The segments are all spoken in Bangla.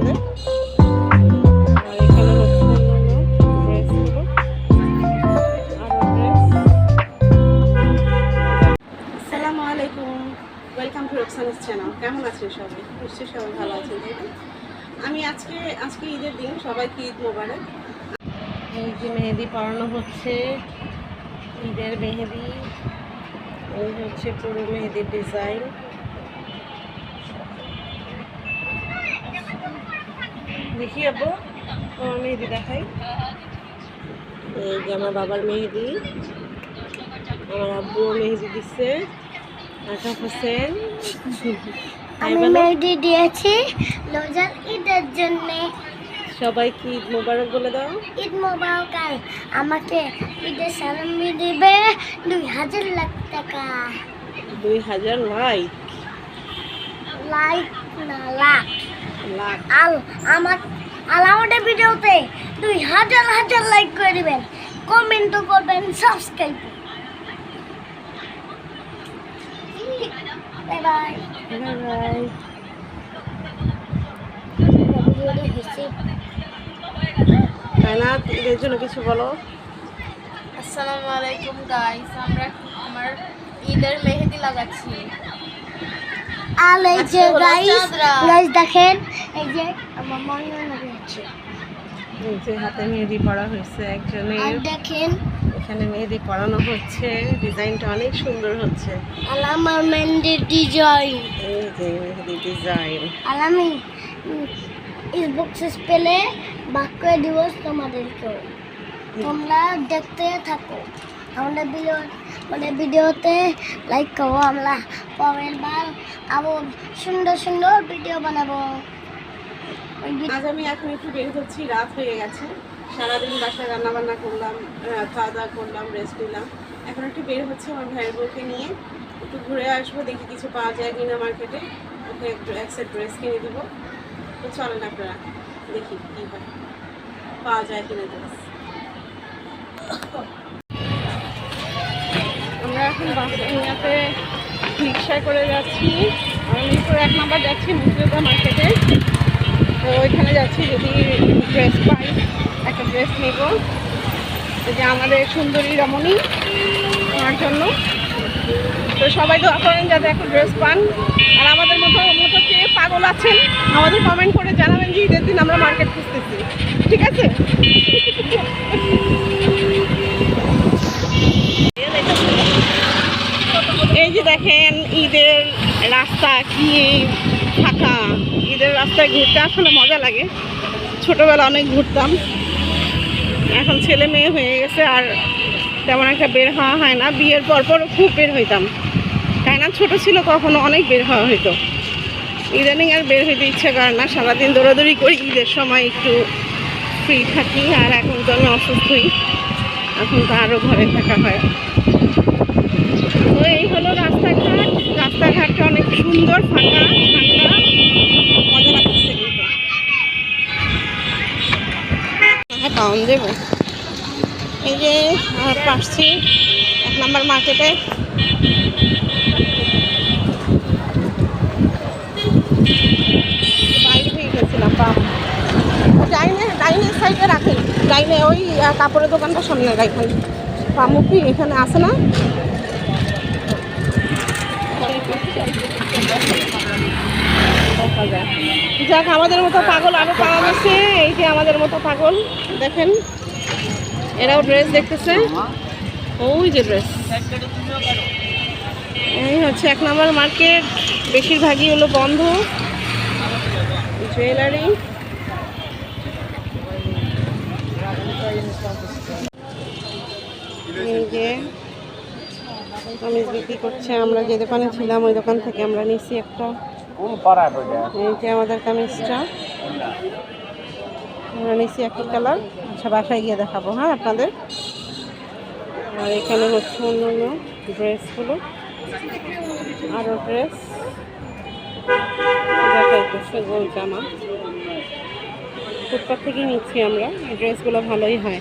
হবে আর এখানে ওয়েলকাম টু রোকসানাস চ্যানেল কেমন আছেন সবাই? নিশ্চয়ই সবাই ভালো আছেন তাই আমি আজকে আজকে ঈদের দিন সবাইকে ঈদ মোবারক। এই যে মেহেদি পড়ানো হচ্ছে ঈদের মেহেদি। এই হচ্ছে পুরো মেহেদির ডিজাইন দেখি আপু আমার মেহেদি দেখাই। এই যে আমার বাবার মেহেদি। আমার আব্বুও মেহেদি দিচ্ছে আকাশ হোসেন। আমি মেহেদি দিয়েছি রোজার ঈদের জন্য। সবাইকে ঈদ মোবারক বলে দাও। ঈদ মোবারক আর আমাকে ঈদের সালামি দিবে দুই হাজার লাখ টাকা। দুই হাজার লাইক। লাইক না লাখ। আল আমার ভিডিওতে দুই হাজার হাজার লাইক করে দিবেন। কমেন্টও করবেন subscribe bye bye bye bye ভিডিওটা হেসে তাই না ঈদের জন্য কিছু বলো। আসসালামু আলাইকুম গাইস আমরা আমার ঈদের মেহেদি লাগাচ্ছি। আর এই যে গাইস গাইস দেখেন। এই যে আমার মনে হচ্ছে। এই যে হাতে মেহেদি পড়া হয়েছে একজনের দেখেন। এখানে মেহেদি পড়ানো হচ্ছে ডিজাইনটা অনেক সুন্দর হচ্ছে। আর আমার ডিজাইন। এই যে মেহেদি ডিজাইন। আর আমি বক্সেস পেলে বাক করে দিব তোমাদেরকেও। তোমরা দেখতে থাকো। আমাদের ভিডিও আমাদের ভিডিওতে লাইক করো আমরা পরের বার সুন্দর সুন্দর ভিডিও বানাবো। আজ আমি এখন একটু বের হচ্ছি রাত হয়ে গেছে। সারাদিন বাসায় রান্না বান্না করলাম খাওয়া দাওয়া করলাম রেস্ট নিলাম। এখন একটু বের হচ্ছে আমার ভাইয়ের বউকে নিয়ে। একটু ঘুরে আসব, দেখি কিছু পাওয়া যায় কিনা মার্কেটে ওকে একটু এক সেট ড্রেস কিনে দেবো। তো চলেন আপনারা, দেখি কী হয়। পাওয়া যায় কিনা ড্রেস আমরা এখন বাসাতে রিক্সায় করে যাচ্ছি। আমি এক নাম্বার যাচ্ছি মুসলিদা মার্কেটে তো ওইখানে যাচ্ছি যদি ড্রেস পাই, একটা ড্রেস নেব। যে আমাদের সুন্দরী রমণী আমার জন্য। তো সবাই দোয়া করেন যাতে একটা ড্রেস পান। আর আমাদের মতো মতো কে পাগল আছেন, আমাদের কমেন্ট করে জানাবেন যে ঈদের দিন আমরা মার্কেট খুঁজতেছি। ঠিক আছে? এই যে দেখেন, ঈদের রাস্তা কি ফাঁকা। ঈদের রাস্তায় ঘুরতে আসলে মজা লাগে। ছোটবেলা অনেক ঘুরতাম। এখন ছেলে মেয়ে হয়ে গেছে আর তেমন একটা বের হওয়া হয় না। বিয়ের পর পরও খুব বের হইতাম। তাই না? ছোটো ছিল কখনো অনেক বের হওয়া হইতো। ইদানিং আর বের হইতে ইচ্ছে করে না। সারাদিন দৌড়াদৌড়ি করি, ঈদের সময় একটু ফ্রি থাকি আর এখন তো আমি অসুস্থই। এখন তো আরও ঘরে থাকা হয়। দেবো এই যে পাচ্ছি এক নম্বর মার্কেটে। ডাইনে ডাইনের সাইডে ডাইনে ওই কাপড়ের দোকানটা সামনে রাখেন। পামুকি এখানে আছে না? দেখা যায়। যাক, আমাদের মতো পাগল আরও পাওয়া গেছে। এই যে আমাদের মতো পাগল, দেখেন। এরাও ড্রেস দেখতেছে। ওই যে ড্রেস এই হচ্ছে এক নম্বর মার্কেট বেশিরভাগই হলো বন্ধ। জুয়েলারি যে কামিজ বিক্রি করছে। আমরা যে দোকানে ছিলাম, ওই দোকান থেকে আমরা নিছি একটা। এই যে আমাদের কামিজটা। আমরা নিছি একই কালার। আচ্ছা বাসায় গিয়ে দেখাবো হ্যাঁ আপনাদের? আর এখানে হচ্ছে অন্য অন্য ড্রেসগুলো। আরও ড্রেস। দেখাইতেছে গোল জামা। ফুটপাথ থেকে নিচ্ছি আমরা। এই ড্রেসগুলো ভালোই হয়।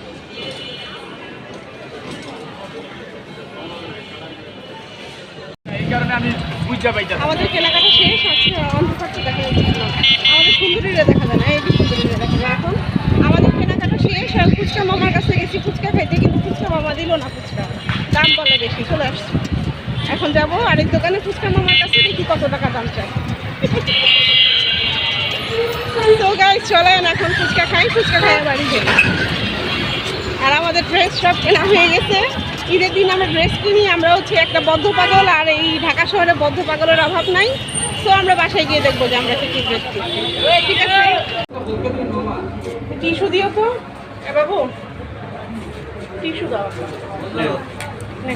আমাদের কেনাকাটা শেষ আছে অন্ধকারটা দেখা যাচ্ছে আমাদের সুন্দরীরা দেখা যায় না, এই সুন্দরীরা দেখা যায়। এখন আমাদের কেনাকাটা শেষ, আর ফুচকা মামার কাছে গেছি, ফুচকা খাইতে, কিন্তু ফুচকা মামা দিল না ফুচকা। দাম বলে বেশি, চলে আসছে। এখন যাব, আরেক দোকানে ফুচকা মামার কাছে দেখি কত টাকা দাম চাই। তো গাইস চলেন, এখন ফুচকা খাই ফুচকা খাই বাড়ি যাই। আর আমাদের ড্রেস সব কেনা হয়ে গেছে। ঈদের দিন আমরা ড্রেস কিনি আমরা হচ্ছে একটা বদ্ধ পাগল আর এই ঢাকা শহরে বদ্ধ পাগলের অভাব নাই। তো আমরা বাসায় গিয়ে দেখব যে আমরা কি কি ড্রেস কিনছি। ঠিক আছে? টিস্যু দিও তো। এ বাবু টিস্যু দাও। নে।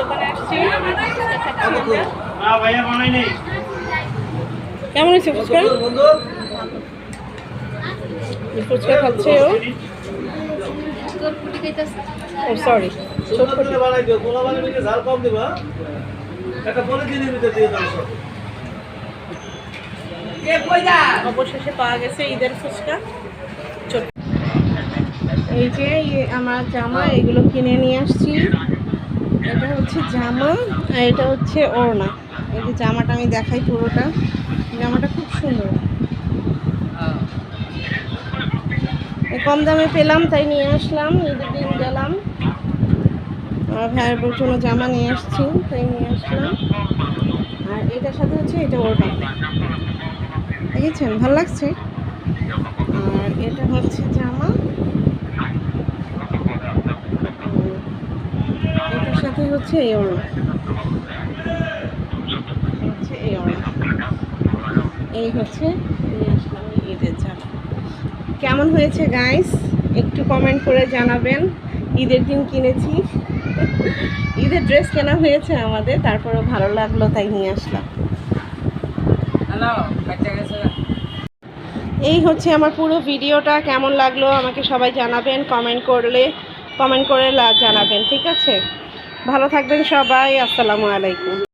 দোকানে আসছি কেমন হয়েছে ফুচকা খাচ্ছে ও। সরি অবশেষে পাওয়া গেছে ঈদের ফুচকা। এই যে এই আমার জামা, এগুলো কিনে নিয়ে আসছি। এটা হচ্ছে জামা আর এটা হচ্ছে ওড়না। এই যে জামাটা আমি দেখাই পুরোটা। কম দামে পেলাম, তাই নিয়ে আসলাম, ঈদের দিন গেলাম। আমার ভাইয়ের বোর জন্য জামা নিয়ে আসছি, তাই নিয়ে আসলাম। আর এটার সাথে হচ্ছে এটা ওটা দেখেছেন? ভালো লাগছে? আর এটা হচ্ছে জামা। এটার সাথে হচ্ছে এই ওড়না। হচ্ছে এই ওড়না। এই হচ্ছে নিয়ে আসলাম ঈদের জামা। কেমন হয়েছে গাইস একটু কমেন্ট করে জানাবেন। ঈদের দিন কিনেছি। ঈদের ড্রেস কেনা হয়েছে আমাদের তারপরেও ভালো লাগল তাই নিয়ে আসলাম। এই হচ্ছে আমার পুরো ভিডিওটা কেমন লাগল আমাকে সবাই জানাবেন কমেন্ট করলে কমেন্ট করে জানাবেন ঠিক আছে? ভালো থাকবেন সবাই আসসালামু আলাইকুম।